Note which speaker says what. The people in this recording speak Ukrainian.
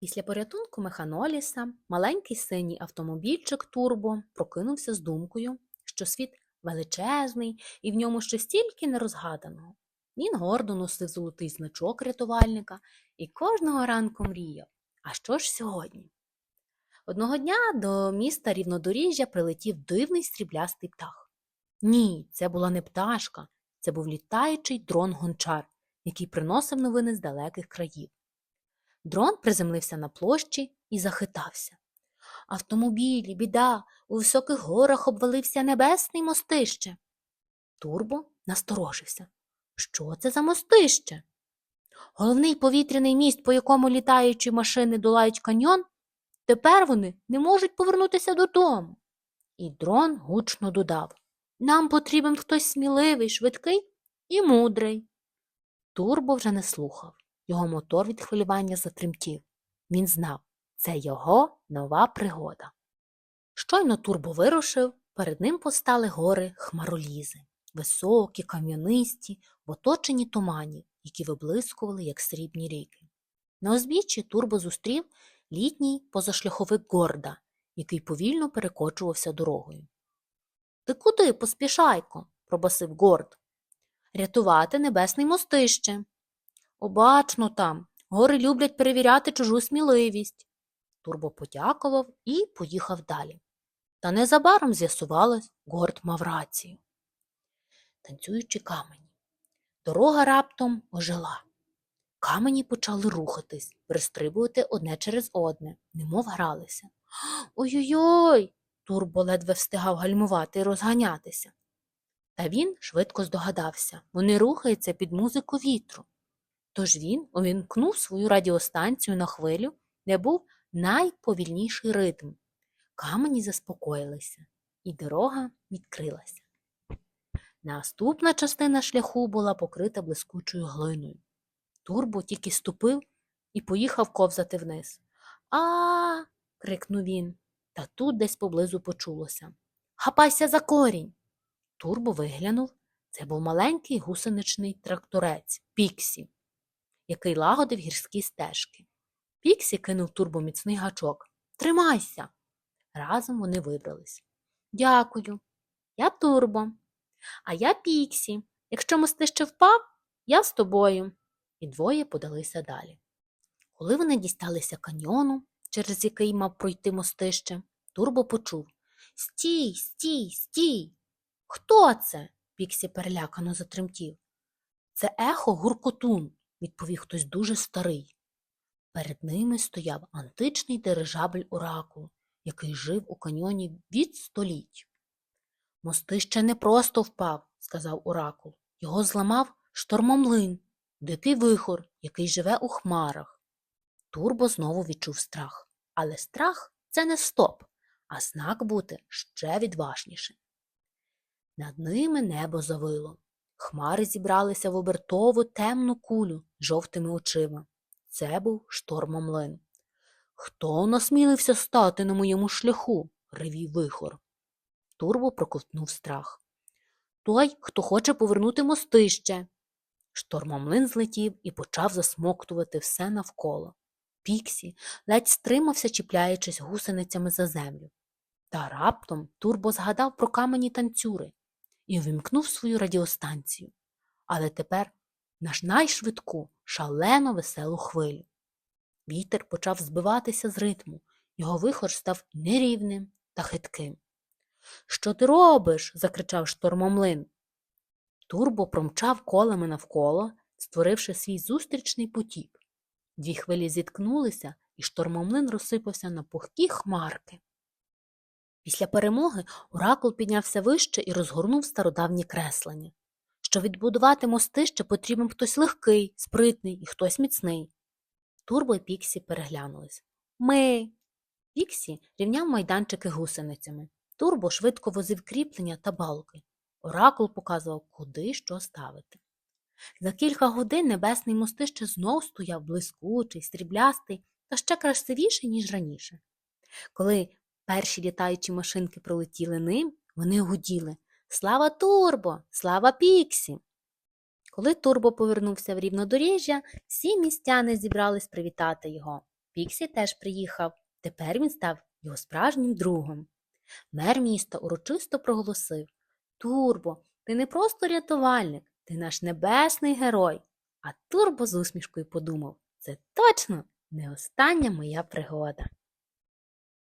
Speaker 1: Після порятунку Механоліса маленький синій автомобільчик Турбо прокинувся з думкою, що світ величезний і в ньому ще стільки нерозгаданого. Він гордо носив золотий значок рятувальника і кожного ранку мріяв. А що ж сьогодні? Одного дня до міста рівнодоріжжя прилетів дивний сріблястий птах. Ні, це була не пташка, це був літаючий дрон-гончар, який приносив новини з далеких країв. Дрон приземлився на площі і захитався. Автомобілі, біда, у високих горах обвалився небесний мостище. Турбо насторожився. Що це за мостище? Головний повітряний міст, по якому літаючі машини долають каньйон, тепер вони не можуть повернутися додому. І дрон гучно додав Нам потрібен хтось сміливий, швидкий і мудрий. Турбо вже не слухав. Його мотор від хвилювання затремтів. Він знав, це його нова пригода. Щойно Турбо вирушив, перед ним постали гори хмаролізи, високі, кам'янисті, в оточенні туманів, які виблискували, як срібні ріки. На узбіччі Турбо зустрів літній позашляховик Горда, який повільно перекочувався дорогою. Ти куди, поспішайко? пробасив Горд. Рятувати небесний мостище. Обачно там. Гори люблять перевіряти чужу сміливість. Турбо подякував і поїхав далі. Та незабаром з'ясувалось, Горд мав рацію. Танцюючи камені. Дорога раптом ожила. Камені почали рухатись, перестрибувати одне через одне, немов гралися. Ой-ой-ой! Турбо ледве встигав гальмувати і розганятися. Та він швидко здогадався вони рухаються під музику вітру. Тож він увімкнув свою радіостанцію на хвилю, де був найповільніший ритм. Камені заспокоїлися, і дорога відкрилася. Наступна частина шляху була покрита блискучою глиною. Турбо тільки ступив і поїхав ковзати вниз. А. крикнув він, та тут десь поблизу почулося. Хапайся за корінь. Турбо виглянув. Це був маленький гусеничний тракторець Піксі, який лагодив гірські стежки. Піксі кинув турбо міцний гачок. Тримайся. Разом вони вибрались. Дякую. Я турбо. А я Піксі. Якщо мостище впав, я з тобою. І двоє подалися далі. Коли вони дісталися каньйону, через який мав пройти мостище, Турбо почув Стій, стій, стій. Хто це? Піксі перелякано затремтів. Це ехо гуркотун, відповів хтось дуже старий. Перед ними стояв античний дирижабль оракул, який жив у каньйоні від століть. Мостище не просто впав, сказав оракул. Його зламав штормомлин, дикий вихор, який живе у хмарах. Турбо знову відчув страх. Але страх це не стоп, а знак бути ще відважнішим. Над ними небо завило. Хмари зібралися в обертову темну кулю жовтими очима. Це був штормомлин. Хто насмілився стати на моєму шляху? ревів вихор. Турбо проковтнув страх. Той, хто хоче повернути мостище. Штормомлин злетів і почав засмоктувати все навколо. Піксі ледь стримався, чіпляючись гусеницями за землю. Та раптом Турбо згадав про камені танцюри і вимкнув свою радіостанцію. Але тепер наш найшвидку, шалено веселу хвилю. Вітер почав збиватися з ритму, його вихор став нерівним та хитким. Що ти робиш? закричав штормомлин. Турбо промчав колами навколо, створивши свій зустрічний потік. Дві хвилі зіткнулися, і штормомлин розсипався на пухкі хмарки. Після перемоги оракул піднявся вище і розгорнув стародавні креслення. Щоб відбудувати мостище, потрібен хтось легкий, спритний і хтось міцний. Турбо і Піксі переглянулись. Ми. Піксі рівняв майданчики гусеницями. Турбо швидко возив кріплення та балки. Оракул показував, куди що ставити. За кілька годин небесний мостище знов стояв блискучий, сріблястий та ще красивіший, ніж раніше. Коли перші літаючі машинки пролетіли ним, вони гуділи Слава Турбо! Слава Піксі! Коли Турбо повернувся в рівнодоріжжя, всі містяни зібрались привітати його. Піксі теж приїхав. Тепер він став його справжнім другом. Мер міста урочисто проголосив Турбо, ти не просто рятувальник, ти наш небесний герой. А Турбо з усмішкою подумав це точно не остання моя пригода.